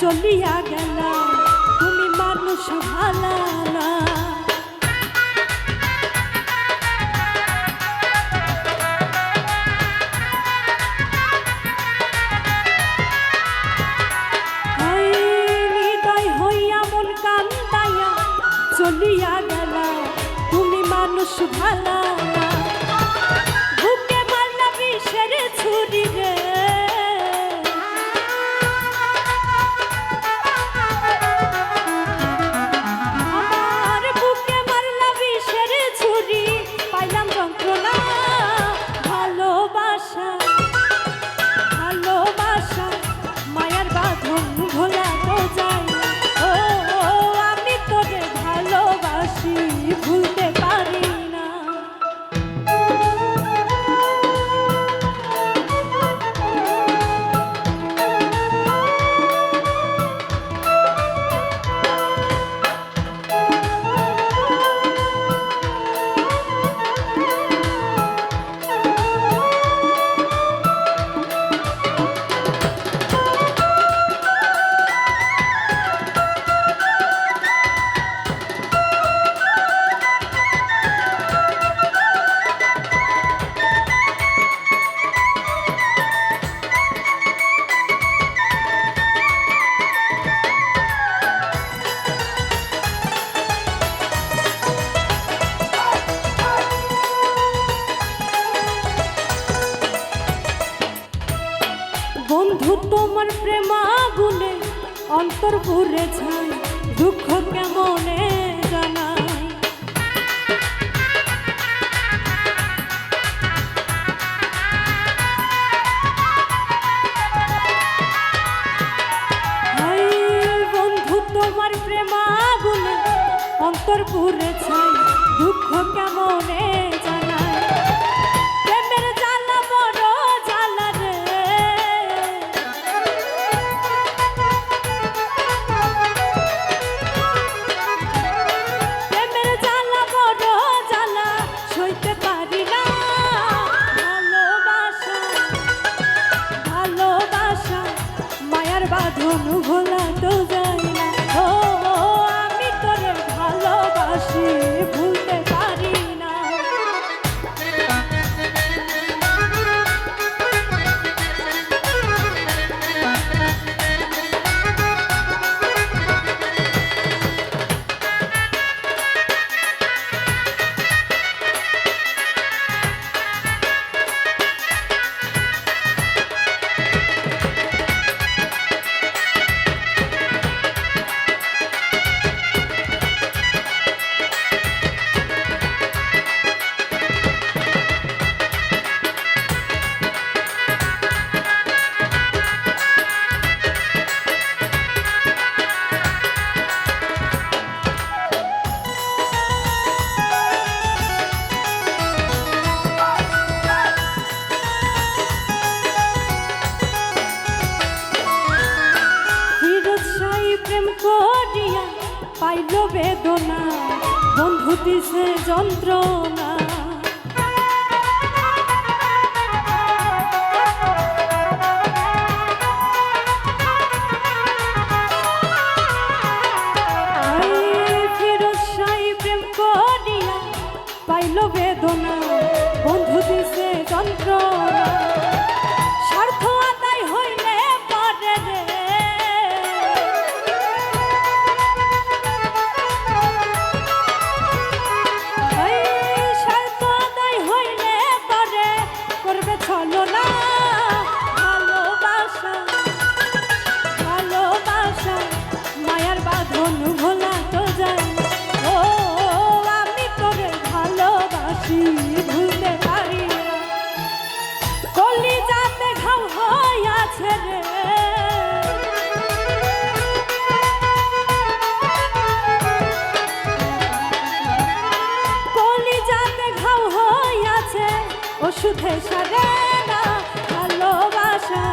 চলিয়া গেলা, তুমি মানুষ ভালা না। চলিয়া গেলা, তুমি মানুষ ভালা বুকে মারলা বিষের ছুরি রে। অন্তর ভরে ছাই দুঃখ কেমনে জানাই বন্ধু তোমার প্রেমা বলে অন্তর ভরে ছাই ধনু ভোলা দিছে যন্ত্রণা। পাইল বেদনা। বন্ধু দিছে যন্ত্রণা। সুধে সারে না ভালোবাসা।